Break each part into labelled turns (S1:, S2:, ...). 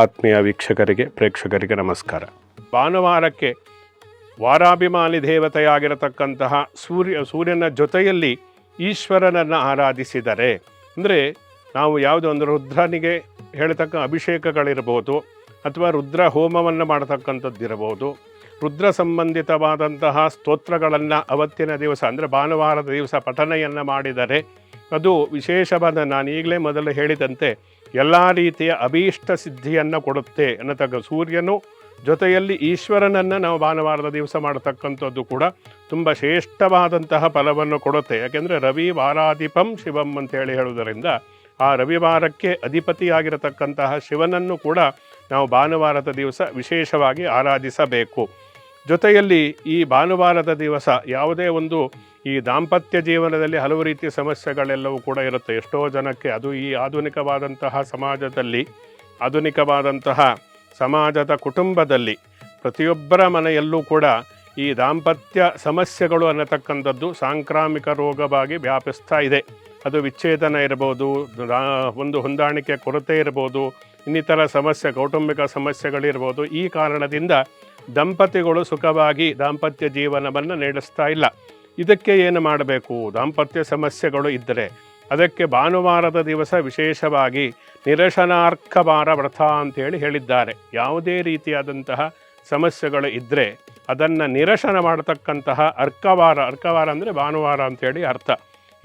S1: ಆತ್ಮೀಯ ವೀಕ್ಷಕರಿಗೆ, ಪ್ರೇಕ್ಷಕರಿಗೆ ನಮಸ್ಕಾರ. ಭಾನುವಾರಕ್ಕೆ ವಾರಾಭಿಮಾನಿ ದೇವತೆಯಾಗಿರತಕ್ಕಂತಹ ಸೂರ್ಯ, ಸೂರ್ಯನ ಜೊತೆಯಲ್ಲಿ ಈಶ್ವರನನ್ನು ಆರಾಧಿಸಿದರೆ, ಅಂದರೆ ನಾವು ಯಾವುದೋ ಒಂದು ರುದ್ರನಿಗೆ ಹೇಳತಕ್ಕ ಅಭಿಷೇಕಗಳಿರ್ಬೋದು ಅಥವಾ ರುದ್ರ ಹೋಮವನ್ನು ಮಾಡತಕ್ಕಂಥದ್ದಿರಬಹುದು, ರುದ್ರ ಸಂಬಂಧಿತವಾದಂತಹ ಸ್ತೋತ್ರಗಳನ್ನು ಅವತ್ತಿನ ದಿವಸ, ಅಂದರೆ ಭಾನುವಾರದ ದಿವಸ ಪಠನೆಯನ್ನು ಮಾಡಿದರೆ, ಅದು ವಿಶೇಷವಾದ ನಾನು ಈಗಲೇ ಮೊದಲು ಹೇಳಿದಂತೆ ಎಲ್ಲ ರೀತಿಯ ಅಭೀಷ್ಟ ಸಿದ್ಧಿಯನ್ನು ಕೊಡುತ್ತೆ ಅನ್ನತಕ್ಕ ಸೂರ್ಯನು, ಜೊತೆಯಲ್ಲಿ ಈಶ್ವರನನ್ನು ನಾವು ಭಾನುವಾರದ ದಿವಸ ಮಾಡತಕ್ಕಂಥದ್ದು ಕೂಡ ತುಂಬ ಶ್ರೇಷ್ಠವಾದಂತಹ ಫಲವನ್ನು ಕೊಡುತ್ತೆ. ಯಾಕೆಂದರೆ ರವಿ ವಾರಾಧಿಪಂ ಶಿವಂ ಅಂತೇಳಿ ಹೇಳುವುದರಿಂದ ಆ ರವಿವಾರಕ್ಕೆ ಅಧಿಪತಿಯಾಗಿರತಕ್ಕಂತಹ ಶಿವನನ್ನು ಕೂಡ ನಾವು ಭಾನುವಾರದ ದಿವಸ ವಿಶೇಷವಾಗಿ ಆರಾಧಿಸಬೇಕು. ಜೊತೆಯಲ್ಲಿ ಈ ಭಾನುವಾರದ ದಿವಸ ಯಾವುದೇ ಒಂದು ಈ ದಾಂಪತ್ಯ ಜೀವನದಲ್ಲಿ ಹಲವು ರೀತಿಯ ಸಮಸ್ಯೆಗಳೆಲ್ಲವೂ ಕೂಡ ಇರುತ್ತೆ. ಎಷ್ಟೋ ಜನಕ್ಕೆ ಅದು ಈ ಆಧುನಿಕವಾದಂತಹ ಸಮಾಜದಲ್ಲಿ, ಆಧುನಿಕವಾದಂತಹ ಸಮಾಜದ ಕುಟುಂಬದಲ್ಲಿ, ಪ್ರತಿಯೊಬ್ಬರ ಮನೆಯಲ್ಲೂ ಕೂಡ ಈ ದಾಂಪತ್ಯ ಸಮಸ್ಯೆಗಳು ಅನ್ನತಕ್ಕಂಥದ್ದು ಸಾಂಕ್ರಾಮಿಕ ರೋಗವಾಗಿ ವ್ಯಾಪಿಸ್ತಾ ಇದೆ. ಅದು ವಿಚ್ಛೇದನ ಇರ್ಬೋದು ಒಂದು ಹೊಂದಾಣಿಕೆ ಕೊರತೆ ಇರ್ಬೋದು, ಇನ್ನಿತರ ಸಮಸ್ಯೆ, ಕೌಟುಂಬಿಕ ಸಮಸ್ಯೆಗಳಿರ್ಬೋದು, ಈ ಕಾರಣದಿಂದ ದಂಪತಿಗಳು ಸುಖವಾಗಿ ದಾಂಪತ್ಯ ಜೀವನವನ್ನು ನಡೆಸ್ತಾ ಇಲ್ಲ. ಇದಕ್ಕೆ ಏನು ಮಾಡಬೇಕು? ದಾಂಪತ್ಯ ಸಮಸ್ಯೆಗಳು ಇದ್ದರೆ ಅದಕ್ಕೆ ಭಾನುವಾರದ ದಿವಸ ವಿಶೇಷವಾಗಿ ನಿರಶನಾರ್ಕವಾರ ವ್ರತ ಅಂತೇಳಿ ಹೇಳಿದ್ದಾರೆ. ಯಾವುದೇ ರೀತಿಯಾದಂತಹ ಸಮಸ್ಯೆಗಳು ಇದ್ದರೆ ಅದನ್ನು ನಿರಶನ ಮಾಡತಕ್ಕಂತಹ ಅರ್ಕವಾರ ಅರ್ಕವಾರ ಅಂದರೆ ಭಾನುವಾರ ಅಂತೇಳಿ ಅರ್ಥ.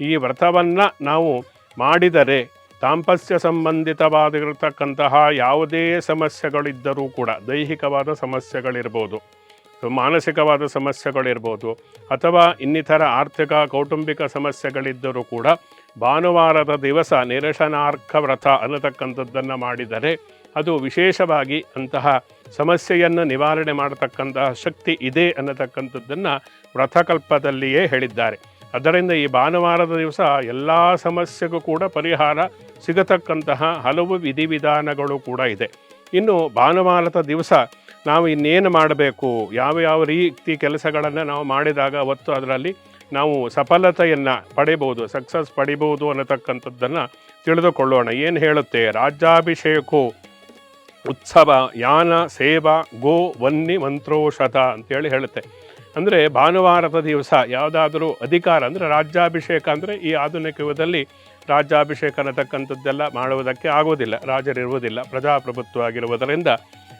S1: ಈ ವ್ರತವನ್ನು ನಾವು ಮಾಡಿದರೆ ದಾಂಪತ್ಯ ಸಂಬಂಧಿತವಾಗಿರತಕ್ಕಂತಹ ಯಾವುದೇ ಸಮಸ್ಯೆಗಳಿದ್ದರೂ ಕೂಡ, ದೈಹಿಕವಾದ ಸಮಸ್ಯೆಗಳಿರ್ಬೋದು, ಮಾನಸಿಕವಾದ ಸಮಸ್ಯೆಗಳಿರ್ಬೋದು, ಅಥವಾ ಇನ್ನಿತರ ಆರ್ಥಿಕ, ಕೌಟುಂಬಿಕ ಸಮಸ್ಯೆಗಳಿದ್ದರೂ ಕೂಡ ಭಾನುವಾರದ ದಿವಸ ನಿರಶನಾರ್ಕ ವ್ರತ ಅನ್ನತಕ್ಕಂಥದ್ದನ್ನು ಮಾಡಿದರೆ ಅದು ವಿಶೇಷವಾಗಿ ಅಂತಹ ಸಮಸ್ಯೆಯನ್ನು ನಿವಾರಣೆ ಮಾಡತಕ್ಕಂತಹ ಶಕ್ತಿ ಇದೆ ಅನ್ನತಕ್ಕಂಥದ್ದನ್ನು ವ್ರತಕಲ್ಪದಲ್ಲಿಯೇ ಹೇಳಿದ್ದಾರೆ. ಅದರಿಂದ ಈ ಭಾನುವಾರದ ದಿವಸ ಎಲ್ಲ ಸಮಸ್ಯೆಗೂ ಕೂಡ ಪರಿಹಾರ ಸಿಗತಕ್ಕಂತಹ ಹಲವು ವಿಧಿವಿಧಾನಗಳು ಕೂಡ ಇದೆ. ಇನ್ನು ಭಾನುವಾರದ ದಿವಸ ನಾವು ಇನ್ನೇನು ಮಾಡಬೇಕು, ಯಾವ ಯಾವ ರೀತಿ ಕೆಲಸಗಳನ್ನು ನಾವು ಮಾಡಿದಾಗ ಅವತ್ತು ಅದರಲ್ಲಿ ನಾವು ಸಫಲತೆಯನ್ನು ಪಡಿಬೋದು, ಸಕ್ಸಸ್ ಪಡಿಬೋದು ಅನ್ನತಕ್ಕಂಥದ್ದನ್ನು ತಿಳಿದುಕೊಳ್ಳೋಣ. ಏನು ಹೇಳುತ್ತೆ? ರಾಜ್ಯಾಭಿಷೇಕು ಉತ್ಸವ, ಯಾನ, ಸೇವಾ, ಗೋ, ವನ್ನಿ, ಮಂತ್ರೋಷಧ ಅಂತೇಳಿ ಹೇಳುತ್ತೆ. ಅಂದರೆ ಭಾನುವಾರದ ದಿವಸ ಯಾವುದಾದರೂ ಅಧಿಕಾರ ಅಂದರೆ ರಾಜ್ಯಾಭಿಷೇಕ ಅಂದರೆ ಈ ಆಧುನಿಕ ಯುಗದಲ್ಲಿ ರಾಜ್ಯಾಭಿಷೇಕ ಅನ್ನತಕ್ಕಂಥದ್ದೆಲ್ಲ ಮಾಡುವುದಕ್ಕೆ ಆಗೋದಿಲ್ಲ ರಾಜರಿರುವುದಿಲ್ಲ, ಪ್ರಜಾಪ್ರಭುತ್ವ ಆಗಿರುವುದರಿಂದ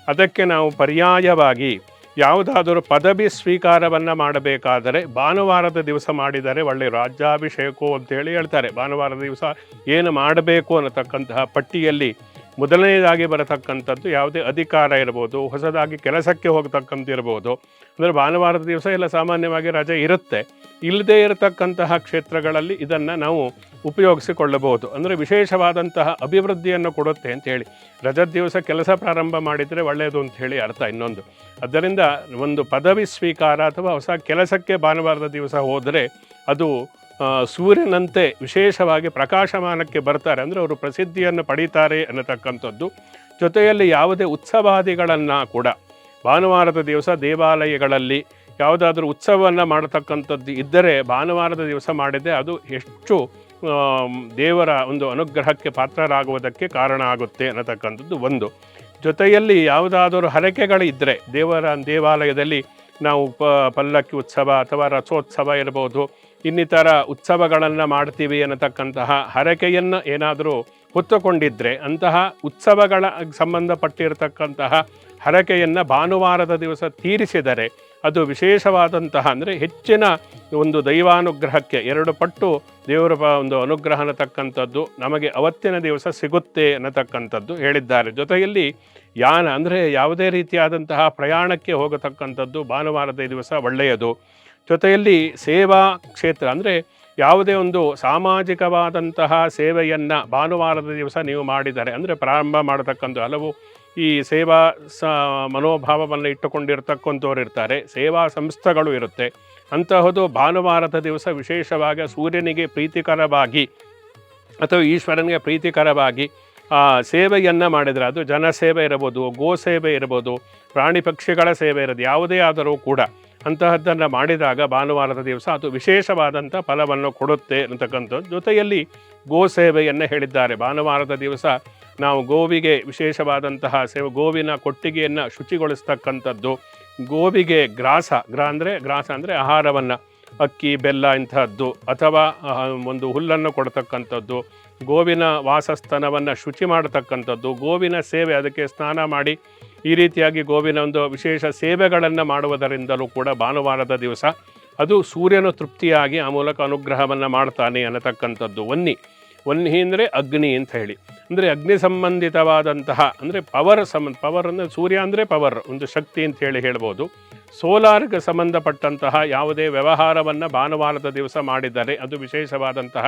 S1: ಅದಕ್ಕೆ ನಾವು ಪರ್ಯಾಯವಾಗಿ ಯಾವುದಾದರೂ ಪದವಿ ಸ್ವೀಕಾರವನ್ನು ಮಾಡಬೇಕಾದರೆ ಭಾನುವಾರದ ದಿವಸ ಮಾಡಿದರೆ ಒಳ್ಳೆಯ ರಾಜ್ಯಾಭಿಷೇಕೋ ಅಂತೇಳಿ ಹೇಳ್ತಾರೆ. ಭಾನುವಾರದ ದಿವಸ ಏನು ಮಾಡಬೇಕು ಅನ್ನತಕ್ಕಂತಹ ಪಟ್ಟಿಯಲ್ಲಿ ಮೊದಲನೇದಾಗಿ ಬರತಕ್ಕಂಥದ್ದು ಯಾವುದೇ ಅಧಿಕಾರ ಇರ್ಬೋದು, ಹೊಸದಾಗಿ ಕೆಲಸಕ್ಕೆ ಹೋಗ್ತಕ್ಕಂಥ ಇರ್ಬೋದು. ಅಂದರೆ ಭಾನುವಾರದ ದಿವಸ ಎಲ್ಲ ಸಾಮಾನ್ಯವಾಗಿ ರಜೆ ಇರುತ್ತೆ. ಇಲ್ಲದೇ ಇರತಕ್ಕಂತಹ ಕ್ಷೇತ್ರಗಳಲ್ಲಿ ಇದನ್ನು ನಾವು ಉಪಯೋಗಿಸಿಕೊಳ್ಳಬಹುದು. ಅಂದರೆ ವಿಶೇಷವಾದಂತಹ ಅಭಿವೃದ್ಧಿಯನ್ನು ಕೊಡುತ್ತೆ ಅಂತ ಹೇಳಿ. ರಜದ ದಿವಸ ಕೆಲಸ ಪ್ರಾರಂಭ ಮಾಡಿದರೆ ಒಳ್ಳೆಯದು ಅಂತ ಹೇಳಿ ಅರ್ಥ ಇನ್ನೊಂದು. ಅದರಿಂದ ಒಂದು ಪದವಿ ಸ್ವೀಕಾರ ಅಥವಾ ಹೊಸ ಕೆಲಸಕ್ಕೆ ಭಾನುವಾರದ ದಿವಸ ಹೋದರೆ ಅದು ಸೂರ್ಯನಂತೆ ವಿಶೇಷವಾಗಿ ಪ್ರಕಾಶಮಾನಕ್ಕೆ ಬರ್ತಾರೆ ಅಂದರೆ ಅವರು ಪ್ರಸಿದ್ಧಿಯನ್ನು ಪಡೀತಾರೆ ಅನ್ನತಕ್ಕಂಥದ್ದು. ಜೊತೆಯಲ್ಲಿ ಯಾವುದೇ ಉತ್ಸವಾದಿಗಳನ್ನು ಕೂಡ ಭಾನುವಾರದ ದಿವಸ ದೇವಾಲಯಗಳಲ್ಲಿ ಯಾವುದಾದ್ರೂ ಉತ್ಸವವನ್ನು ಮಾಡತಕ್ಕಂಥದ್ದು ಇದ್ದರೆ ಭಾನುವಾರದ ದಿವಸ ಮಾಡಿದರೆ ಅದು ಹೆಚ್ಚು ದೇವರ ಒಂದು ಅನುಗ್ರಹಕ್ಕೆ ಪಾತ್ರರಾಗುವುದಕ್ಕೆ ಕಾರಣ ಆಗುತ್ತೆ ಅನ್ನತಕ್ಕಂಥದ್ದು ಒಂದು. ಜೊತೆಯಲ್ಲಿ ಯಾವುದಾದರೂ ಹರಕೆಗಳಿದ್ದರೆ ದೇವರ ದೇವಾಲಯದಲ್ಲಿ ನಾವು ಪ, ಪಲ್ಲಕ್ಕಿ ಉತ್ಸವ ಅಥವಾ ರಥೋತ್ಸವ ಇರ್ಬೋದು ಇನ್ನಿತರ ಉತ್ಸವಗಳನ್ನು ಮಾಡ್ತೀವಿ ಅನ್ನತಕ್ಕಂತಹ ಹರಕೆಯನ್ನು ಏನಾದರೂ ಹೊತ್ತುಕೊಂಡಿದ್ದರೆ ಅಂತಹ ಉತ್ಸವಗಳ ಸಂಬಂಧಪಟ್ಟಿರತಕ್ಕಂತಹ ಹರಕೆಯನ್ನು ಭಾನುವಾರದ ದಿವಸ ತೀರಿಸಿದರೆ ಅದು ವಿಶೇಷವಾದಂತಹ ಅಂದರೆ ಹೆಚ್ಚಿನ ಒಂದು ದೈವಾನುಗ್ರಹಕ್ಕೆ ಎರಡು ಪಟ್ಟು ದೇವರ ಒಂದು ಅನುಗ್ರಹ ಅನ್ನತಕ್ಕಂಥದ್ದು ನಮಗೆ ಅವತ್ತಿನ ದಿವಸ ಸಿಗುತ್ತೆ ಅನ್ನತಕ್ಕಂಥದ್ದು ಹೇಳಿದ್ದಾರೆ. ಜೊತೆಯಲ್ಲಿ ಯಾನ ಅಂದರೆ ಯಾವುದೇ ರೀತಿಯಾದಂತಹ ಪ್ರಯಾಣಕ್ಕೆ ಹೋಗತಕ್ಕಂಥದ್ದು ಭಾನುವಾರದ ದಿವಸ ಒಳ್ಳೆಯದು. ಜೊತೆಯಲ್ಲಿ ಸೇವಾ ಕ್ಷೇತ್ರ, ಅಂದರೆ ಯಾವುದೇ ಒಂದು ಸಾಮಾಜಿಕವಾದಂತಹ ಸೇವೆಯನ್ನು ಭಾನುವಾರದ ದಿವಸ ನೀವು ಮಾಡಿದರೆ, ಅಂದರೆ ಪ್ರಾರಂಭ ಮಾಡತಕ್ಕಂಥ ಹಲವು ಈ ಸೇವಾ ಸ, ಮನೋಭಾವವನ್ನು ಇಟ್ಟುಕೊಂಡಿರ್ತಕ್ಕಂಥವ್ರು ಇರ್ತಾರೆ, ಸೇವಾ ಸಂಸ್ಥೆಗಳು ಇರುತ್ತೆ. ಅಂತಹದು ಭಾನುವಾರದ ದಿವಸ ವಿಶೇಷವಾಗಿ ಸೂರ್ಯನಿಗೆ ಪ್ರೀತಿಕರವಾಗಿ ಅಥವಾ ಈಶ್ವರನಿಗೆ ಪ್ರೀತಿಕರವಾಗಿ ಸೇವೆಯನ್ನು ಮಾಡಿದರೆ, ಅದು ಜನಸೇವೆ ಇರಬಹುದು ಗೋ ಸೇವೆ ಇರ್ಬೋದು, ಪ್ರಾಣಿ ಪಕ್ಷಿಗಳ ಸೇವೆ ಇರೋದು, ಯಾವುದೇ ಆದರೂ ಕೂಡ ಅಂತಹದ್ದನ್ನು ಮಾಡಿದಾಗ ಭಾನುವಾರದ ದಿವಸ ಅದು ವಿಶೇಷವಾದಂಥ ಫಲವನ್ನು ಕೊಡುತ್ತೆ ಅಂತಕ್ಕಂಥದ್ದು ಜೊತೆಯಲ್ಲಿ ಗೋ ಸೇವೆಯನ್ನು ಹೇಳಿದ್ದಾರೆ. ಭಾನುವಾರದ ದಿವಸ ನಾವು ಗೋವಿಗೆ ವಿಶೇಷವಾದಂತಹ ಸೇವೆ, ಗೋವಿನ ಕೊಟ್ಟಿಗೆಯನ್ನು ಶುಚಿಗೊಳಿಸ್ತಕ್ಕಂಥದ್ದು. ಗೋವಿಗೆ ಗ್ರಾಸ, ಗ್ರಾ ಅಂದರೆ ಗ್ರಾಸ ಅಂದರೆ ಆಹಾರವನ್ನು, ಅಕ್ಕಿ, ಬೆಲ್ಲ ಇಂಥದ್ದು ಅಥವಾ ಒಂದು ಹುಲ್ಲನ್ನು ಕೊಡ್ತಕ್ಕಂಥದ್ದು. ಗೋವಿನ ವಾಸಸ್ಥಾನವನ್ನು ಶುಚಿ ಮಾಡತಕ್ಕಂಥದ್ದು. ಗೋವಿನ ಸೇವೆ ಅದಕ್ಕೆ ಸ್ನಾನ ಮಾಡಿ ಈ ರೀತಿಯಾಗಿ ಗೋವಿನ ಒಂದು ವಿಶೇಷ ಸೇವೆಗಳನ್ನು ಮಾಡುವುದರಿಂದಲೂ ಕೂಡ ಭಾನುವಾರದ ದಿವಸ ಅದು ಸೂರ್ಯನು ತೃಪ್ತಿಯಾಗಿ ಆ ಮೂಲಕ ಅನುಗ್ರಹವನ್ನು ಮಾಡ್ತಾನೆ ಅನ್ನತಕ್ಕಂಥದ್ದು. ವನ್ನಿ ವನ್ನಿ ಅಂದರೆ ಅಗ್ನಿ ಅಂತ ಹೇಳಿ. ಅಂದರೆ ಅಗ್ನಿ ಸಂಬಂಧಿತವಾದಂತಹ, ಅಂದರೆ ಪವರ್ ಸಂಬಂಧ ಪವರ್ ಅಂದರೆ ಸೂರ್ಯ ಅಂದರೆ ಪವರ್ ಒಂದು ಶಕ್ತಿ ಅಂತ ಹೇಳಿ ಹೇಳ್ಬೋದು. ಸೋಲಾರ್ಗೆ ಸಂಬಂಧಪಟ್ಟಂತಹ ಯಾವುದೇ ವ್ಯವಹಾರವನ್ನು ಭಾನುವಾರದ ದಿವಸ ಮಾಡಿದರೆ ಅದು ವಿಶೇಷವಾದಂತಹ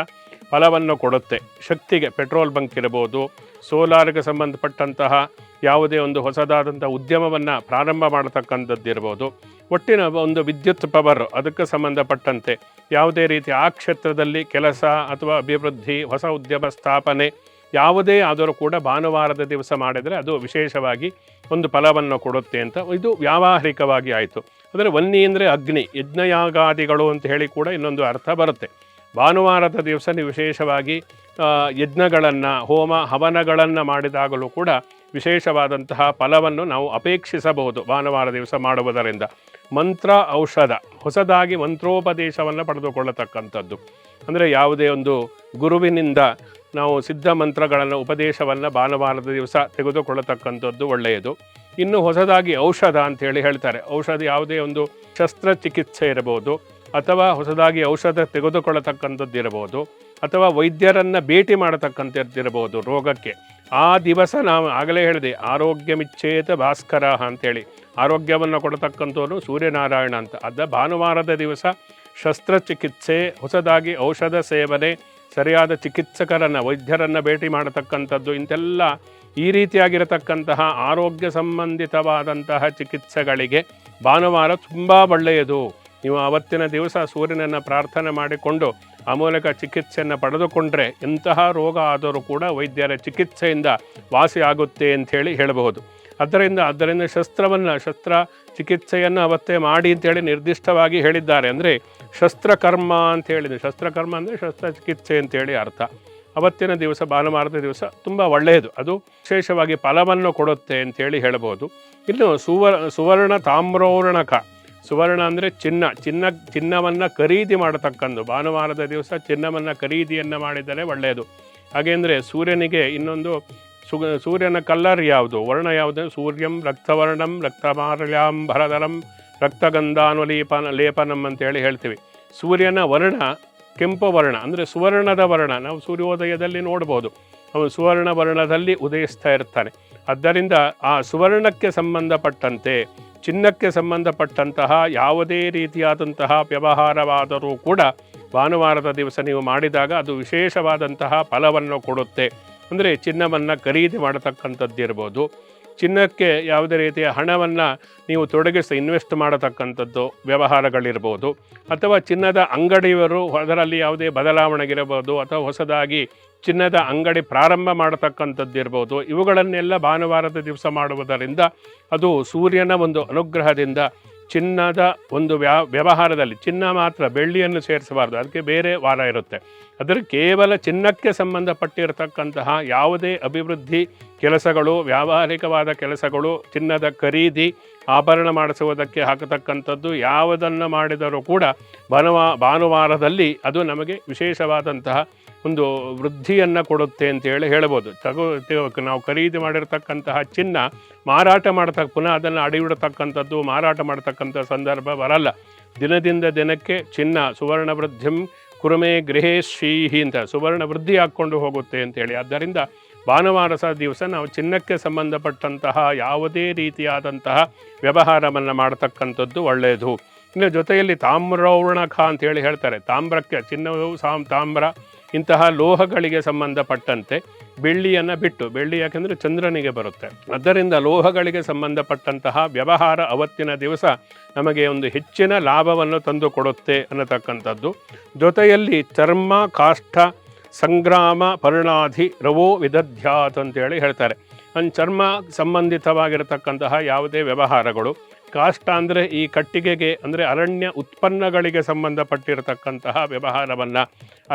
S1: ಫಲವನ್ನು ಕೊಡುತ್ತೆ. ಶಕ್ತಿಗೆ ಪೆಟ್ರೋಲ್ ಬಂಕ್ ಇರಬಹುದು, ಸೋಲಾರ್ಗೆ ಸಂಬಂಧಪಟ್ಟಂತಹ ಯಾವುದೇ ಒಂದು ಹೊಸದಾದಂಥ ಉದ್ಯಮವನ್ನು ಪ್ರಾರಂಭ ಮಾಡತಕ್ಕಂಥದ್ದಿರ್ಬೋದು ಒಟ್ಟಿನ ಒಂದು ವಿದ್ಯುತ್ ಪವರ್ ಅದಕ್ಕೆ ಸಂಬಂಧಪಟ್ಟಂತೆ ಯಾವುದೇ ರೀತಿ ಆ ಕ್ಷೇತ್ರದಲ್ಲಿ ಕೆಲಸ ಅಥವಾ ಅಭಿವೃದ್ಧಿ, ಹೊಸ ಉದ್ಯಮ ಸ್ಥಾಪನೆ ಯಾವುದೇ ಆದರೂ ಕೂಡ ಭಾನುವಾರದ ದಿವಸ ಮಾಡಿದರೆ ಅದು ವಿಶೇಷವಾಗಿ ಒಂದು ಫಲವನ್ನು ಕೊಡುತ್ತೆ ಅಂತ ಇದು ವ್ಯಾವಹಾರಿಕವಾಗಿ ಆಯಿತು. ಅಂದರೆ ವನ್ನಿ ಅಂದರೆ ಅಗ್ನಿ, ಯಜ್ಞಯಾಗಾದಿಗಳು ಅಂತ ಹೇಳಿ ಕೂಡ ಇನ್ನೊಂದು ಅರ್ಥ ಬರುತ್ತೆ. ಭಾನುವಾರದ ದಿವಸ ವಿಶೇಷವಾಗಿ ಯಜ್ಞಗಳನ್ನು, ಹೋಮ, ಹವನಗಳನ್ನು ಮಾಡಿದಾಗಲೂ ಕೂಡ ವಿಶೇಷವಾದಂತಹ ಫಲವನ್ನು ನಾವು ಅಪೇಕ್ಷಿಸಬಹುದು ಭಾನುವಾರ ದಿವಸ ಮಾಡುವುದರಿಂದ. ಮಂತ್ರ ಔಷಧ, ಹೊಸದಾಗಿ ಮಂತ್ರೋಪದೇಶವನ್ನು ಪಡೆದುಕೊಳ್ಳತಕ್ಕಂಥದ್ದು. ಅಂದರೆ ಯಾವುದೇ ಒಂದು ಗುರುವಿನಿಂದ ನಾವು ಸಿದ್ಧ ಮಂತ್ರಗಳನ್ನು, ಉಪದೇಶವನ್ನು ಭಾನುವಾರದ ದಿವಸ ತೆಗೆದುಕೊಳ್ಳತಕ್ಕಂಥದ್ದು ಒಳ್ಳೆಯದು. ಇನ್ನು ಹೊಸದಾಗಿ ಔಷಧ ಅಂತ ಹೇಳಿ ಹೇಳ್ತಾರೆ. ಔಷಧ ಯಾವುದೇ ಒಂದು ಶಸ್ತ್ರಚಿಕಿತ್ಸೆ ಇರಬಹುದು. ಅಥವಾ ಹೊಸದಾಗಿ ಔಷಧ ತೆಗೆದುಕೊಳ್ಳತಕ್ಕಂಥದ್ದಿರಬಹುದು, ಅಥವಾ ವೈದ್ಯರನ್ನು ಭೇಟಿ ಮಾಡತಕ್ಕಂಥದ್ದಿರಬಹುದು ರೋಗಕ್ಕೆ. ಆ ದಿವಸ ನಾವು ಆಗಲೇ ಹೇಳಿದೆ ಆರೋಗ್ಯ ಮಿಚ್ಚೇತ ಭಾಸ್ಕರ ಅಂತೇಳಿ. ಆರೋಗ್ಯವನ್ನು ಕೊಡತಕ್ಕಂಥವನು ಸೂರ್ಯನಾರಾಯಣ ಅಂತ. ಅದ ಭಾನುವಾರದ ದಿವಸ ಶಸ್ತ್ರಚಿಕಿತ್ಸೆ, ಹೊಸದಾಗಿ ಔಷಧ ಸೇವನೆ, ಸರಿಯಾದ ಚಿಕಿತ್ಸಕರನ್ನು, ವೈದ್ಯರನ್ನು ಭೇಟಿ ಮಾಡತಕ್ಕಂಥದ್ದು, ಇಂತೆಲ್ಲ ಈ ರೀತಿಯಾಗಿರತಕ್ಕಂತಹ ಆರೋಗ್ಯ ಸಂಬಂಧಿತವಾದಂತಹ ಚಿಕಿತ್ಸೆಗಳಿಗೆ ಭಾನುವಾರ ತುಂಬ ಒಳ್ಳೆಯದು. ನೀವು ಅವತ್ತಿನ ದಿವಸ ಸೂರ್ಯನನ್ನು ಪ್ರಾರ್ಥನೆ ಮಾಡಿಕೊಂಡು ಆ ಮೂಲಕ ಚಿಕಿತ್ಸೆಯನ್ನು ಪಡೆದುಕೊಂಡ್ರೆ ಇಂತಹ ರೋಗ ಆದರೂ ಕೂಡ ವೈದ್ಯರ ಚಿಕಿತ್ಸೆಯಿಂದ ವಾಸಿಯಾಗುತ್ತೆ ಅಂಥೇಳಿ ಹೇಳಬಹುದು. ಅದರಿಂದ ಅದರಿಂದ ಶಸ್ತ್ರವನ್ನು ಶಸ್ತ್ರ ಚಿಕಿತ್ಸೆಯನ್ನು ಅವತ್ತೇ ಮಾಡಿ ಅಂತೇಳಿ ನಿರ್ದಿಷ್ಟವಾಗಿ ಹೇಳಿದ್ದಾರೆ. ಅಂದರೆ ಶಸ್ತ್ರಕರ್ಮ ಅಂತ ಹೇಳಿದೆ. ಶಸ್ತ್ರಕರ್ಮ ಅಂದರೆ ಶಸ್ತ್ರಚಿಕಿತ್ಸೆ ಅಂತೇಳಿ ಅರ್ಥ. ಅವತ್ತಿನ ದಿವಸ, ಭಾನುವಾರದ ದಿವಸ ತುಂಬ ಒಳ್ಳೆಯದು. ಅದು ವಿಶೇಷವಾಗಿ ಫಲವನ್ನು ಕೊಡುತ್ತೆ ಅಂತೇಳಿ ಹೇಳಬಹುದು. ಇನ್ನು ಸುವರ್, ಸುವರ್ಣ ತಾಮ್ರೋರ್ಣಕ ಸುವರ್ಣ ಅಂದರೆ ಚಿನ್ನ ಚಿನ್ನ, ಚಿನ್ನವನ್ನು ಖರೀದಿ ಮಾಡತಕ್ಕಂದು. ಭಾನುವಾರದ ದಿವಸ ಚಿನ್ನವನ್ನು ಖರೀದಿಯನ್ನು ಮಾಡಿದರೆ ಒಳ್ಳೆಯದು. ಹಾಗೆಂದರೆ ಸೂರ್ಯನಿಗೆ ಇನ್ನೊಂದು ಸೂರ್ಯನ ಕಲ್ಲರ್ ಯಾವುದು? ವರ್ಣ ಯಾವುದು? ಸೂರ್ಯಂ ರಕ್ತವರ್ಣಂ ರಕ್ತಮಾಲ್ಯಾಂಬರಧರಂ ರಕ್ತಗಂಧಾನುಲೇಪನ, ಲೇಪನಂ ಅಂತೇಳಿ ಹೇಳ್ತೀವಿ. ಸೂರ್ಯನ ವರ್ಣ ಕೆಂಪು ವರ್ಣ, ಅಂದರೆ ಸುವರ್ಣದ ವರ್ಣ. ನಾವು ಸೂರ್ಯೋದಯದಲ್ಲಿ ನೋಡ್ಬೋದು. ಅವನು ಸುವರ್ಣ ವರ್ಣದಲ್ಲಿ ಉದಯಿಸ್ತಾ ಇರ್ತಾನೆ. ಆದ್ದರಿಂದ ಆ ಸುವರ್ಣಕ್ಕೆ ಸಂಬಂಧಪಟ್ಟಂತೆ ಚಿನ್ನಕ್ಕೆ ಸಂಬಂಧಪಟ್ಟಂತಹ ಯಾವುದೇ ರೀತಿಯಾದಂತಹ ವ್ಯವಹಾರವಾದರೂ ಕೂಡ ಭಾನುವಾರದ ದಿವಸ ನೀವು ಮಾಡಿದಾಗ ಅದು ವಿಶೇಷವಾದಂತಹ ಫಲವನ್ನು ಕೊಡುತ್ತೆ. ಅಂದರೆ ಚಿನ್ನವನ್ನು ಖರೀದಿ ಮಾಡತಕ್ಕಂಥದ್ದಿರ್ಬೋದು. ಚಿನ್ನಕ್ಕೆ ಯಾವುದೇ ರೀತಿಯ ಹಣವನ್ನು ನೀವು ತೊಡಗಿಸಿ ಇನ್ವೆಸ್ಟ್ ಮಾಡತಕ್ಕಂಥದ್ದು ವ್ಯವಹಾರಗಳಿರ್ಬೋದು. ಅಥವಾ ಚಿನ್ನದ ಅಂಗಡಿಯವರು ಅದರಲ್ಲಿ ಯಾವುದೇ ಬದಲಾವಣೆಗಿರಬಹುದು, ಅಥವಾ ಹೊಸದಾಗಿ ಚಿನ್ನದ ಅಂಗಡಿ ಪ್ರಾರಂಭ ಮಾಡತಕ್ಕಂಥದ್ದಿರ್ಬೋದು. ಇವುಗಳನ್ನೆಲ್ಲ ಭಾನುವಾರದ ದಿವಸ ಮಾಡುವುದರಿಂದ ಅದು ಸೂರ್ಯನ ಒಂದು ಅನುಗ್ರಹದಿಂದ ಚಿನ್ನದ ಒಂದು ವ್ಯಾ, ವ್ಯವಹಾರದಲ್ಲಿ, ಚಿನ್ನ ಮಾತ್ರ ಬೆಳ್ಳಿಯನ್ನು ಸೇರಿಸಬಾರ್ದು, ಅದಕ್ಕೆ ಬೇರೆ ವಾರ ಇರುತ್ತೆ. ಅದರ ಕೇವಲ ಚಿನ್ನಕ್ಕೆ ಸಂಬಂಧಪಟ್ಟಿರತಕ್ಕಂತಹ ಯಾವುದೇ ಅಭಿವೃದ್ಧಿ ಕೆಲಸಗಳು, ವ್ಯಾವಹಾರಿಕವಾದ ಕೆಲಸಗಳು, ಚಿನ್ನದ ಖರೀದಿ, ಆಭರಣ ಮಾಡಿಸುವುದಕ್ಕೆ ಹಾಕತಕ್ಕಂಥದ್ದು ಯಾವುದನ್ನು ಮಾಡಿದರೂ ಕೂಡ, ಭಾನುವಾ, ಭಾನುವಾರದಲ್ಲಿ ಅದು ನಮಗೆ ವಿಶೇಷವಾದಂತಹ ಒಂದು ವೃದ್ಧಿಯನ್ನು ಕೊಡುತ್ತೆ ಅಂತೇಳಿ ಹೇಳ್ಬೋದು. ತಗೋ ನಾವು ಖರೀದಿ ಮಾಡಿರ್ತಕ್ಕಂತಹ ಚಿನ್ನ ಮಾರಾಟ ಮಾಡ್ತಕ್ಕ ಪುನಃ ಅದನ್ನು ಅಡಿಬಿಡತಕ್ಕಂಥದ್ದು ಮಾರಾಟ ಮಾಡ್ತಕ್ಕಂಥ ಸಂದರ್ಭ ಬರಲ್ಲ. ದಿನದಿಂದ ದಿನಕ್ಕೆ ಚಿನ್ನ ಸುವರ್ಣ ವೃದ್ಧಿಂ ಕುರುಮೆ ಗೃಹೇ ಶ್ರೀಹಿ ಅಂತ ಸುವರ್ಣ ವೃದ್ಧಿ ಹಾಕ್ಕೊಂಡು ಹೋಗುತ್ತೆ ಅಂತೇಳಿ ಆದ್ದರಿಂದ ಭಾನುವಾರ ಸಹ ದಿವಸ ನಾವು ಚಿನ್ನಕ್ಕೆ ಸಂಬಂಧಪಟ್ಟಂತಹ ಯಾವುದೇ ರೀತಿಯಾದಂತಹ ವ್ಯವಹಾರವನ್ನು ಮಾಡತಕ್ಕಂಥದ್ದು ಒಳ್ಳೆಯದು. ಇನ್ನು ಜೊತೆಯಲ್ಲಿ ತಾಮ್ರೌರ್ಣಖ ಅಂತ ಹೇಳಿ ಹೇಳ್ತಾರೆ. ತಾಮ್ರಕ್ಕೆ ಚಿನ್ನವು ಸಾಮ್, ತಾಮ್ರ ಇಂತಹ ಲೋಹಗಳಿಗೆ ಸಂಬಂಧಪಟ್ಟಂತೆ ಬೆಳ್ಳಿಯನ್ನು ಬಿಟ್ಟು, ಬೆಳ್ಳಿ ಯಾಕೆಂದರೆ ಚಂದ್ರನಿಗೆ ಬರುತ್ತೆ. ಅದರಿಂದ ಲೋಹಗಳಿಗೆ ಸಂಬಂಧಪಟ್ಟಂತಹ ವ್ಯವಹಾರ ಅವತ್ತಿನ ದಿವಸ ನಮಗೆ ಒಂದು ಹೆಚ್ಚಿನ ಲಾಭವನ್ನು ತಂದು ಕೊಡುತ್ತೆ ಅನ್ನತಕ್ಕಂಥದ್ದು. ಜೊತೆಯಲ್ಲಿ ಚರ್ಮ, ಕಾಷ್ಠ, ಸಂಗ್ರಾಮ, ಪರಿಣಾಧಿ, ರವೋ ವಿದಧ್ಯಾತ್ ಅಂತೇಳಿ ಹೇಳ್ತಾರೆ. ಚರ್ಮ ಸಂಬಂಧಿತವಾಗಿರತಕ್ಕಂತಹ ಯಾವುದೇ ವ್ಯವಹಾರಗಳು ಕಾಷ್ಟ ಅಂದರೆ ಈ ಕಟ್ಟಿಗೆಗೆ ಅಂದರೆ ಅರಣ್ಯ ಉತ್ಪನ್ನಗಳಿಗೆ ಸಂಬಂಧಪಟ್ಟಿರತಕ್ಕಂತಹ ವ್ಯವಹಾರವನ್ನು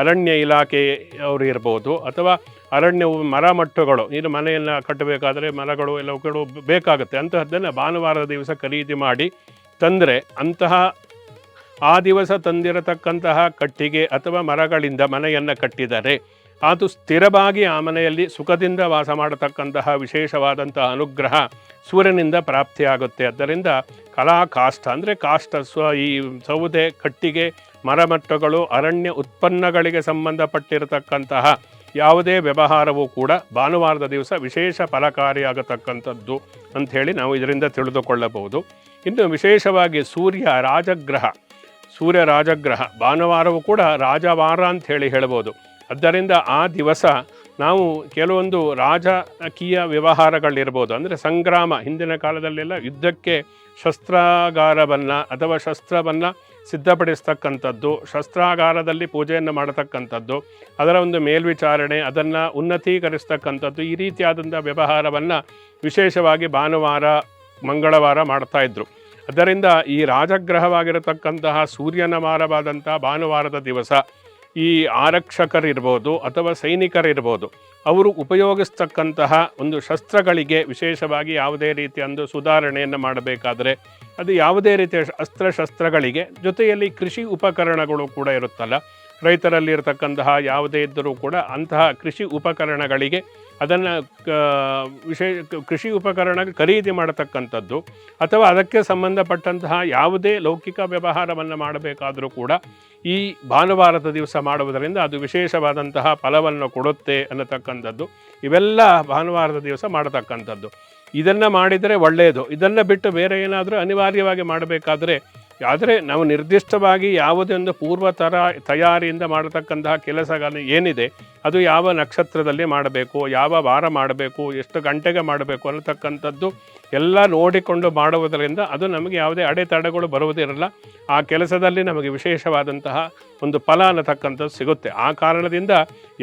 S1: ಅರಣ್ಯ ಇಲಾಖೆ ಅವರು ಇರ್ಬೋದು. ಅಥವಾ ಅರಣ್ಯ ಮರ ಮಟ್ಟುಗಳು ಮನೆಯನ್ನು ಕಟ್ಟಬೇಕಾದರೆ ಮರಗಳು ಎಲ್ಲವುಗಳು ಬೇಕಾಗುತ್ತೆ. ಅಂತಹದ್ದನ್ನು ಭಾನುವಾರದ ದಿವಸ ಖರೀದಿ ಮಾಡಿ ತಂದರೆ ಅಂತಹ ಆ ದಿವಸ ತಂದಿರತಕ್ಕಂತಹ ಕಟ್ಟಿಗೆ ಅಥವಾ ಮರಗಳಿಂದ ಮನೆಯನ್ನು ಕಟ್ಟಿದರೆ ಅದು ಸ್ಥಿರವಾಗಿ ಆ ಮನೆಯಲ್ಲಿ ಸುಖದಿಂದ ವಾಸ ಮಾಡತಕ್ಕಂತಹ ವಿಶೇಷವಾದಂತಹ ಅನುಗ್ರಹ ಸೂರ್ಯನಿಂದ ಪ್ರಾಪ್ತಿಯಾಗುತ್ತೆ. ಆದ್ದರಿಂದ ಕಲಾ ಕಾಷ್ಟ ಅಂದರೆ ಕಾಷ್ಟ ಸ್ವ ಈ ಸೌದೆ, ಕಟ್ಟಿಗೆ, ಮರಮಟ್ಟಗಳು, ಅರಣ್ಯ ಉತ್ಪನ್ನಗಳಿಗೆ ಸಂಬಂಧಪಟ್ಟಿರತಕ್ಕಂತಹ ಯಾವುದೇ ವ್ಯವಹಾರವೂ ಕೂಡ ಭಾನುವಾರದ ದಿವಸ ವಿಶೇಷ ಫಲಕಾರಿಯಾಗತಕ್ಕಂಥದ್ದು ಅಂಥೇಳಿ ನಾವು ಇದರಿಂದ ತಿಳಿದುಕೊಳ್ಳಬಹುದು. ಇನ್ನು ವಿಶೇಷವಾಗಿ ಸೂರ್ಯ ರಾಜಗ್ರಹ ಸೂರ್ಯ ರಾಜಗ್ರಹ ಭಾನುವಾರವೂ ಕೂಡ ರಾಜವಾರ ಅಂತ ಹೇಳಿ ಹೇಳ್ಬೋದು. ಆದ್ದರಿಂದ ಆ ದಿವಸ ನಾವು ಕೆಲವೊಂದು ರಾಜಕೀಯ ವ್ಯವಹಾರಗಳಿರ್ಬೋದು, ಅಂದರೆ ಸಂಗ್ರಾಮ ಹಿಂದಿನ ಕಾಲದಲ್ಲೆಲ್ಲ ಯುದ್ಧಕ್ಕೆ ಶಸ್ತ್ರಾಗಾರವನ್ನು ಅಥವಾ ಶಸ್ತ್ರವನ್ನು ಸಿದ್ಧಪಡಿಸ್ತಕ್ಕಂಥದ್ದು, ಶಸ್ತ್ರಾಗಾರದಲ್ಲಿ ಪೂಜೆಯನ್ನು ಮಾಡತಕ್ಕಂಥದ್ದು, ಅದರ ಒಂದು ಮೇಲ್ವಿಚಾರಣೆ, ಅದನ್ನು ಉನ್ನತೀಕರಿಸ್ತಕ್ಕಂಥದ್ದು ಈ ರೀತಿಯಾದಂಥ ವ್ಯವಹಾರವನ್ನು ವಿಶೇಷವಾಗಿ ಭಾನುವಾರ, ಮಂಗಳವಾರ ಮಾಡ್ತಾಯಿದ್ರು ಅದರಿಂದ ಈ ರಾಜಗ್ರಹವಾಗಿರತಕ್ಕಂತಹ ಸೂರ್ಯನ ಮಾರವಾದಂಥ ಭಾನುವಾರದ ದಿವಸ ಈ ಆರಕ್ಷಕರಿರ್ಬೋದು ಅಥವಾ ಸೈನಿಕರಿರ್ಬೋದು, ಅವರು ಉಪಯೋಗಿಸ್ತಕ್ಕಂತಹ ಒಂದು ಶಸ್ತ್ರಗಳಿಗೆ ವಿಶೇಷವಾಗಿ ಯಾವುದೇ ರೀತಿಯ ಒಂದು ಸುಧಾರಣೆಯನ್ನು ಮಾಡಬೇಕಾದರೆ, ಅದು ಯಾವುದೇ ರೀತಿಯ ಅಸ್ತ್ರಶಸ್ತ್ರಗಳಿಗೆ ಜೊತೆಯಲ್ಲಿ ಕೃಷಿ ಉಪಕರಣಗಳು ಕೂಡ ಇರುತ್ತಲ್ಲ. ರೈತರಲ್ಲಿ ಇರತಕ್ಕಂತಹ ಯಾವುದೇ ಇದ್ದರೂ ಕೂಡ ಅಂತಹ ಕೃಷಿ ಉಪಕರಣಗಳಿಗೆ ಅದನ್ನು ವಿಶೇಷ ಕೃಷಿ ಉಪಕರಣ ಖರೀದಿ ಮಾಡತಕ್ಕಂಥದ್ದು ಅಥವಾ ಅದಕ್ಕೆ ಸಂಬಂಧಪಟ್ಟಂತಹ ಯಾವುದೇ ಲೌಕಿಕ ವ್ಯವಹಾರವನ್ನು ಮಾಡಬೇಕಾದರೂ ಕೂಡ ಈ ಭಾನುವಾರದ ದಿವಸ ಮಾಡುವುದರಿಂದ ಅದು ವಿಶೇಷವಾದಂತಹ ಫಲವನ್ನು ಕೊಡುತ್ತೆ ಅನ್ನತಕ್ಕಂಥದ್ದು. ಇವೆಲ್ಲ ಭಾನುವಾರದ ದಿವಸ ಮಾಡತಕ್ಕಂಥದ್ದು. ಇದನ್ನು ಮಾಡಿದರೆ ಒಳ್ಳೆಯದು ಇದನ್ನು ಬಿಟ್ಟು ಬೇರೆ ಏನಾದರೂ ಅನಿವಾರ್ಯವಾಗಿ ಮಾಡಬೇಕಾದ್ರೆ ಆದರೆ ನಾವು ನಿರ್ದಿಷ್ಟವಾಗಿ ಯಾವುದೇ ಒಂದು ಪೂರ್ವ ತರ ತಯಾರಿಯಿಂದ ಮಾಡತಕ್ಕಂತಹ ಕೆಲಸಗಳನ್ನು ಏನಿದೆ, ಅದು ಯಾವ ನಕ್ಷತ್ರದಲ್ಲಿ ಮಾಡಬೇಕು, ಯಾವ ವಾರ ಮಾಡಬೇಕು, ಎಷ್ಟು ಗಂಟೆಗೆ ಮಾಡಬೇಕು ಅನ್ನತಕ್ಕಂಥದ್ದು ಎಲ್ಲ ನೋಡಿಕೊಂಡು ಮಾಡುವುದರಿಂದ ಅದು ನಮಗೆ ಯಾವುದೇ ಅಡೆತಡೆಗಳು ಬರುವುದಿರಲ್ಲ ಆ ಕೆಲಸದಲ್ಲಿ ನಮಗೆ ವಿಶೇಷವಾದಂತಹ ಒಂದು ಫಲ ಅನ್ನತಕ್ಕಂಥದ್ದು ಸಿಗುತ್ತೆ. ಆ ಕಾರಣದಿಂದ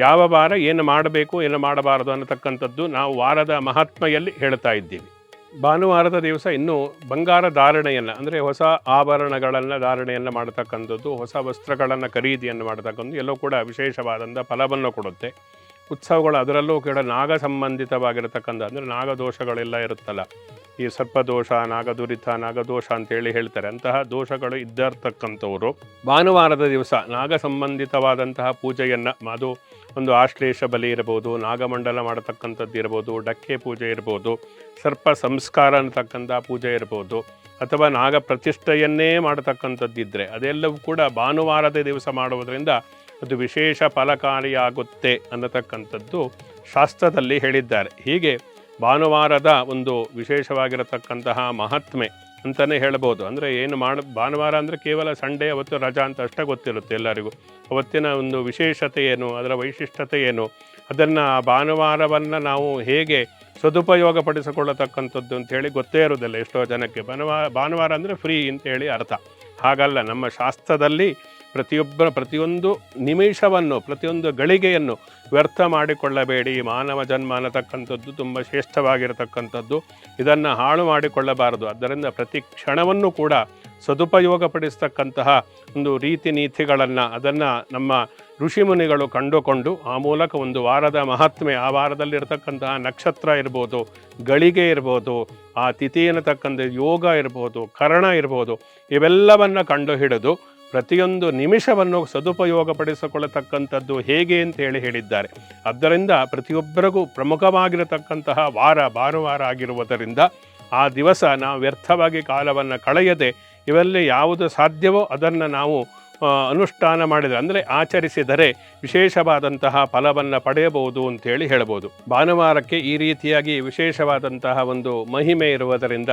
S1: ಯಾವ ವಾರ ಏನು ಮಾಡಬೇಕು, ಏನು ಮಾಡಬಾರದು ಅನ್ನತಕ್ಕಂಥದ್ದು ನಾವು ವಾರದ ಮಹಾತ್ಮೆಯಲ್ಲಿ ಹೇಳ್ತಾ ಇದ್ದೀವಿ. ಭಾನುವಾರದ ದಿವಸ ಇನ್ನೂ ಬಂಗಾರ ಧಾರಣೆಯನ್ನು, ಅಂದರೆ ಹೊಸ ಆಭರಣಗಳನ್ನು ಧಾರಣೆಯನ್ನು ಮಾಡತಕ್ಕಂಥದ್ದು, ಹೊಸ ವಸ್ತ್ರಗಳನ್ನು ಖರೀದಿಯನ್ನು ಮಾಡತಕ್ಕಂಥದ್ದು, ಎಲ್ಲೋ ಕೂಡ ವಿಶೇಷವಾದಂಥ ಫಲವನ್ನು ಕೊಡುತ್ತೆ. ಉತ್ಸವಗಳು ಅದರಲ್ಲೂ ಕೂಡ ನಾಗ ಸಂಬಂಧಿತವಾಗಿರತಕ್ಕಂಥ, ಅಂದರೆ ನಾಗದೋಷಗಳೆಲ್ಲ ಇರುತ್ತಲ್ಲ. ಈ ಸರ್ಪದೋಷ ನಾಗದುರಿತ, ನಾಗದೋಷ ಅಂತೇಳಿ ಹೇಳ್ತಾರೆ. ಅಂತಹ ದೋಷಗಳು ಇದ್ದಿರ್ತಕ್ಕಂಥವರು ಭಾನುವಾರದ ದಿವಸ ನಾಗ ಸಂಬಂಧಿತವಾದಂತಹ ಪೂಜೆಯನ್ನು, ಅದು ಒಂದು ಆಶ್ಲೇಷ ಬಲಿ ಇರ್ಬೋದು, ನಾಗಮಂಡಲ ಮಾಡತಕ್ಕಂಥದ್ದು ಇರ್ಬೋದು, ಡಕ್ಕೆ ಪೂಜೆ ಇರ್ಬೋದು, ಸರ್ಪ ಸಂಸ್ಕಾರ ಅನ್ನತಕ್ಕಂಥ ಪೂಜೆ ಇರ್ಬೋದು, ಅಥವಾ ನಾಗ ಪ್ರತಿಷ್ಠೆಯನ್ನೇ ಮಾಡತಕ್ಕಂಥದ್ದಿದ್ದರೆ ಅದೆಲ್ಲವೂ ಕೂಡ ಭಾನುವಾರದ ದಿವಸ ಮಾಡುವುದರಿಂದ ಅದು ವಿಶೇಷ ಫಲಕಾರಿಯಾಗುತ್ತೆ ಅನ್ನತಕ್ಕಂಥದ್ದು ಶಾಸ್ತ್ರದಲ್ಲಿ ಹೇಳಿದ್ದಾರೆ. ಹೀಗೆ ಭಾನುವಾರದ ಒಂದು ವಿಶೇಷವಾಗಿರತಕ್ಕಂತಹ ಮಹಾತ್ಮೆ ಅಂತಲೇ ಹೇಳ್ಬೋದು ಅಂದರೆ ಏನು ಮಾಡ, ಭಾನುವಾರ ಅಂದರೆ ಕೇವಲ ಸಂಡೇ, ಅವತ್ತು ರಜಾ ಅಂತ ಅಷ್ಟೇ ಗೊತ್ತಿರುತ್ತೆ ಎಲ್ಲರಿಗೂ. ಅವತ್ತಿನ ಒಂದು ವಿಶೇಷತೆ ಏನು, ಅದರ ವೈಶಿಷ್ಟ್ಯತೆ ಏನು, ಅದನ್ನು ಭಾನುವಾರವನ್ನು ನಾವು ಹೇಗೆ ಸದುಪಯೋಗ ಪಡಿಸಿಕೊಳ್ಳತಕ್ಕಂಥದ್ದು ಅಂತೇಳಿ ಗೊತ್ತೇ ಇರೋದಿಲ್ಲ ಎಷ್ಟೋ ಜನಕ್ಕೆ. ಭಾನುವಾರ ಭಾನುವಾರ ಅಂದರೆ ಫ್ರೀ ಅಂತೇಳಿ ಅರ್ಥ. ಹಾಗಲ್ಲ, ನಮ್ಮ ಶಾಸ್ತ್ರದಲ್ಲಿ ಪ್ರತಿಯೊಬ್ಬರ ಪ್ರತಿಯೊಂದು ನಿಮಿಷವನ್ನು, ಪ್ರತಿಯೊಂದು ಗಳಿಗೆಯನ್ನು ವ್ಯರ್ಥ ಮಾಡಿಕೊಳ್ಳಬೇಡಿ. ಮಾನವ ಜನ್ಮ ಅನ್ನತಕ್ಕಂಥದ್ದು ತುಂಬ ಶ್ರೇಷ್ಠವಾಗಿರತಕ್ಕಂಥದ್ದು. ಇದನ್ನು ಹಾಳು ಮಾಡಿಕೊಳ್ಳಬಾರದು. ಆದ್ದರಿಂದ ಪ್ರತಿ ಕ್ಷಣವನ್ನು ಕೂಡ ಸದುಪಯೋಗಪಡಿಸ್ತಕ್ಕಂತಹ ಒಂದು ರೀತಿ ನೀತಿಗಳನ್ನು, ಅದನ್ನು ನಮ್ಮ ಋಷಿಮುನಿಗಳು ಕಂಡುಕೊಂಡು, ಆ ಮೂಲಕ ಒಂದು ವಾರದ ಮಹಾತ್ಮೆ, ಆ ವಾರದಲ್ಲಿರ್ತಕ್ಕಂತಹ ನಕ್ಷತ್ರ ಇರ್ಬೋದು, ಗಳಿಗೆ ಇರ್ಬೋದು, ಆ ತಿಥಿ ಅನ್ನತಕ್ಕಂಥ ಯೋಗ ಇರ್ಬೋದು, ಕರಣ ಇರ್ಬೋದು, ಇವೆಲ್ಲವನ್ನು ಕಂಡು ಹಿಡಿದು ಪ್ರತಿಯೊಂದು ನಿಮಿಷವನ್ನು ಸದುಪಯೋಗಪಡಿಸಿಕೊಳ್ಳತಕ್ಕಂಥದ್ದು ಹೇಗೆ ಅಂತ ಹೇಳಿ ಹೇಳಿದ್ದಾರೆ. ಆದ್ದರಿಂದ ಪ್ರತಿಯೊಬ್ಬರಿಗೂ ಪ್ರಮುಖವಾಗಿರತಕ್ಕಂತಹ ವಾರ, ಭಾನುವಾರ ಆಗಿರುವುದರಿಂದ ಆ ದಿವಸ ನಾವು ವ್ಯರ್ಥವಾಗಿ ಕಾಲವನ್ನು ಕಳೆಯದೆ ಇವೆಲ್ಲಿ ಯಾವುದು ಸಾಧ್ಯವೋ ಅದನ್ನು ನಾವು ಅನುಷ್ಠಾನ ಮಾಡಿದರೆ, ಅಂದರೆ ಆಚರಿಸಿದರೆ ವಿಶೇಷವಾದಂತಹ ಫಲವನ್ನು ಪಡೆಯಬಹುದು ಅಂತೇಳಿ ಹೇಳ್ಬೋದು. ಭಾನುವಾರಕ್ಕೆ ಈ ರೀತಿಯಾಗಿ ವಿಶೇಷವಾದಂತಹ ಒಂದು ಮಹಿಮೆ ಇರುವುದರಿಂದ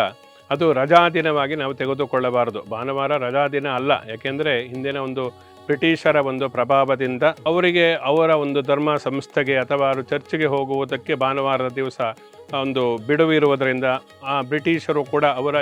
S1: ಅದು ರಜಾದಿನವಾಗಿ ನಾವು ತೆಗೆದುಕೊಳ್ಳಬಾರದು. ಭಾನುವಾರ ರಜಾದಿನ ಅಲ್ಲ. ಯಾಕೆಂದರೆ ಹಿಂದಿನ ಒಂದು ಬ್ರಿಟಿಷರ ಒಂದು ಪ್ರಭಾವದಿಂದ ಅವರಿಗೆ ಅವರ ಒಂದು ಧರ್ಮ ಸಂಸ್ಥೆಗೆ ಅಥವಾ ಅವರು ಚರ್ಚ್ಗೆ ಹೋಗುವುದಕ್ಕೆ ಭಾನುವಾರದ ದಿವಸ ಒಂದು ಬಿಡುವಿರುವುದರಿಂದ ಆ ಬ್ರಿಟಿಷರು ಕೂಡ ಅವರ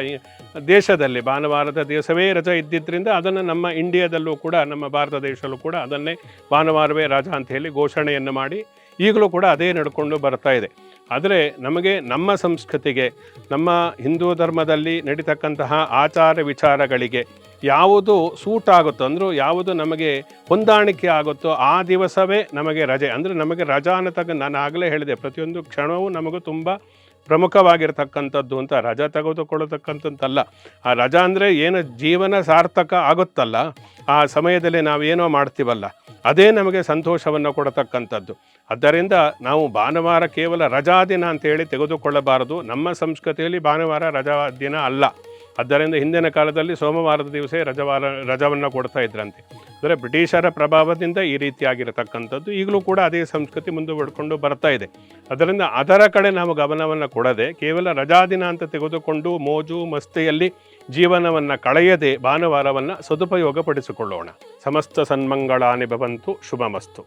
S1: ದೇಶದಲ್ಲಿ ಭಾನುವಾರದ ದಿವಸವೇ ರಜೆ ಇದ್ದಿದ್ದರಿಂದ ಅದನ್ನು ನಮ್ಮ ಇಂಡಿಯಾದಲ್ಲೂ ಕೂಡ ನಮ್ಮ ಭಾರತ ದೇಶದಲ್ಲೂ ಕೂಡ ಅದನ್ನೇ ಭಾನುವಾರವೇ ರಜಾ ಅಂತ ಹೇಳಿ ಘೋಷಣೆಯನ್ನು ಮಾಡಿ ಈಗಲೂ ಕೂಡ ಅದೇ ನಡ್ಕೊಂಡು ಬರ್ತಾ ಇದೆ. ಆದರೆ ನಮಗೆ ನಮ್ಮ ಸಂಸ್ಕೃತಿಗೆ, ನಮ್ಮ ಹಿಂದೂ ಧರ್ಮದಲ್ಲಿ ನಡೀತಕ್ಕಂತಹ ಆಚಾರ ವಿಚಾರಗಳಿಗೆ ಯಾವುದು ಸೂಟ್ ಆಗುತ್ತೋ, ಅಂದರೂ ಯಾವುದು ನಮಗೆ ಹೊಂದಾಣಿಕೆ ಆಗುತ್ತೋ ಆ ದಿವಸವೇ ನಮಗೆ ರಜೆ. ಅಂದರೆ ನಮಗೆ ರಜಾ ಅನ್ನತಕ್ಕ ನಾನು ಆಗಲೇ ಹೇಳಿದೆ, ಪ್ರತಿಯೊಂದು ಕ್ಷಣವೂ ನಮಗೂ ತುಂಬ ಪ್ರಮುಖವಾಗಿರ್ತಕ್ಕಂಥದ್ದು ಅಂತ ರಜಾ ತೆಗೆದುಕೊಳ್ಳತಕ್ಕಂಥದ್ದಲ್ಲ. ಆ ರಜಾ ಅಂದರೆ ಏನು ಜೀವನ ಸಾರ್ಥಕ ಆಗುತ್ತಲ್ಲ, ಆ ಸಮಯದಲ್ಲಿ ನಾವೇನೋ ಮಾಡ್ತೀವಲ್ಲ, ಅದೇ ನಮಗೆ ಸಂತೋಷವನ್ನು ಕೊಡತಕ್ಕಂಥದ್ದು. ಆದ್ದರಿಂದ ನಾವು ಭಾನುವಾರ ಕೇವಲ ರಜಾ ದಿನ ಅಂತೇಳಿ ತೆಗೆದುಕೊಳ್ಳಬಾರದು. ನಮ್ಮ ಸಂಸ್ಕೃತಿಯಲ್ಲಿ ಭಾನುವಾರ ರಜಾ ದಿನ ಅಲ್ಲ. ಆದ್ದರಿಂದ ಹಿಂದಿನ ಕಾಲದಲ್ಲಿ ಸೋಮವಾರದ ದಿವಸೇ ರಜವಾರ, ರಜವನ್ನು ಕೊಡ್ತಾ ಇದ್ರಂತೆ. ಅಂದರೆ ಬ್ರಿಟಿಷರ ಪ್ರಭಾವದಿಂದ ಈ ರೀತಿಯಾಗಿರತಕ್ಕಂಥದ್ದು ಈಗಲೂ ಕೂಡ ಅದೇ ಸಂಸ್ಕೃತಿ ಮುಂದುವಡ್ಕೊಂಡು ಬರ್ತಾ ಇದೆ. ಅದರಿಂದ ಅದರ ಕಡೆ ನಾವು ಗಮನವನ್ನು ಕೊಡದೆ ಕೇವಲ ರಜಾದಿನ ಅಂತ ತೆಗೆದುಕೊಂಡು ಮೋಜು, ಮಸ್ತಿಯಲ್ಲಿ ಜೀವನವನ್ನು ಕಳೆಯದೆ ಭಾನುವಾರವನ್ನು ಸದುಪಯೋಗಪಡಿಸಿಕೊಳ್ಳೋಣ. ಸಮಸ್ತ ಸನ್ಮಂಗಳಾನಿ ಭವಂತು ಶುಭಮಸ್ತು.